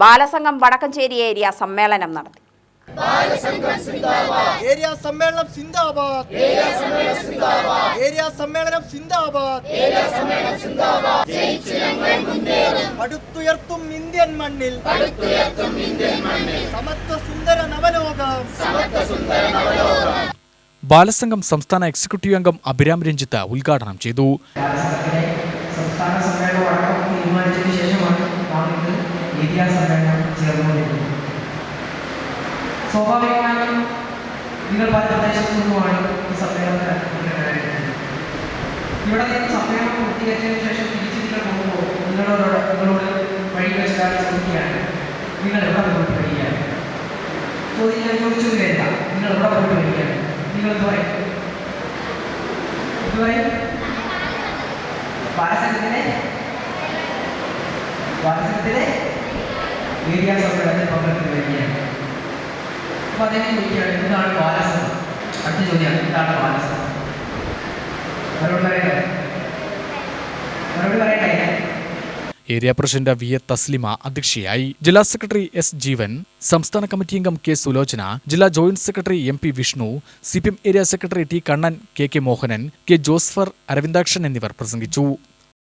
Balasangham Vadakkanchery area സമ്മേളനം നടത്തി. Area സമ്മേളനം സിന്ദാബാദ്. ഏരിയ സമ്മേളനം സിന്ദാബാദ്. പടുത്തുയർത്തും ഇന്ത്യൻ മണ്ണിൽ. സമത്വ സുന്ദര നവലോകം. ബാലസംഘം സംസ്ഥാന എക്സിക്യൂട്ടീവ് അംഗം അഭിരാം രഞ്ജിത്ത് ഉദ്ഘാടനം ചെയ്തു. സംസ്ഥാന സമ്മേളനം ഇന്ന് ചേർന്നുകൊണ്ടിരിക്കുന്നു. സ്വാഭാവികമായും നിങ്ങൾ പല പ്രദേശത്തു നിന്നുമാണ് ഈ സമ്മേളനത്തിന് ഇവിടെ നിന്ന് സമ്മേളനം പൂർത്തീകരിച്ചതിന് ശേഷം തിരിച്ച് നിങ്ങൾ പോകുമ്പോൾ നിങ്ങളോട് നിങ്ങളോട് വഴി വെച്ചാൽ ചോദിക്കുകയാണ്. നിങ്ങൾ എവിടെ പോയിട്ട് വരികയാണ്? ചോദിക്കാൻ ചോദിച്ചു കേൾക്കാം നിങ്ങൾ എവിടെ പോയിട്ട് വരികയാണ്? നിങ്ങൾ എന്ത് പറയും? എന്ത് പറയും? ഏരിയ സമ്മേളനത്തിൽ പങ്കെടുത്ത് വരികയാണ്. അപ്പോൾ അദ്ദേഹം ചോദിക്കുകയാണ് എന്താണ് ബാലസം അടുത്ത ചോദ്യമാണ് എന്താണ് ബാലസം മറുപടി പറയട്ടെ. മറുപടി പറയട്ടെ. Area president V A Thasleema അധ്യക്ഷയായി ജില്ലാ സെക്രട്ടറി എസ് ജീവൻ സംസ്ഥാന കമ്മിറ്റി അംഗം കെ സുലോചന ജില്ലാ joint secretary M P Vishnu C area secretary T Kannan K K Mohanan K Josphar Aravindakshan എന്നിവർ പ്രസംഗിച്ചു.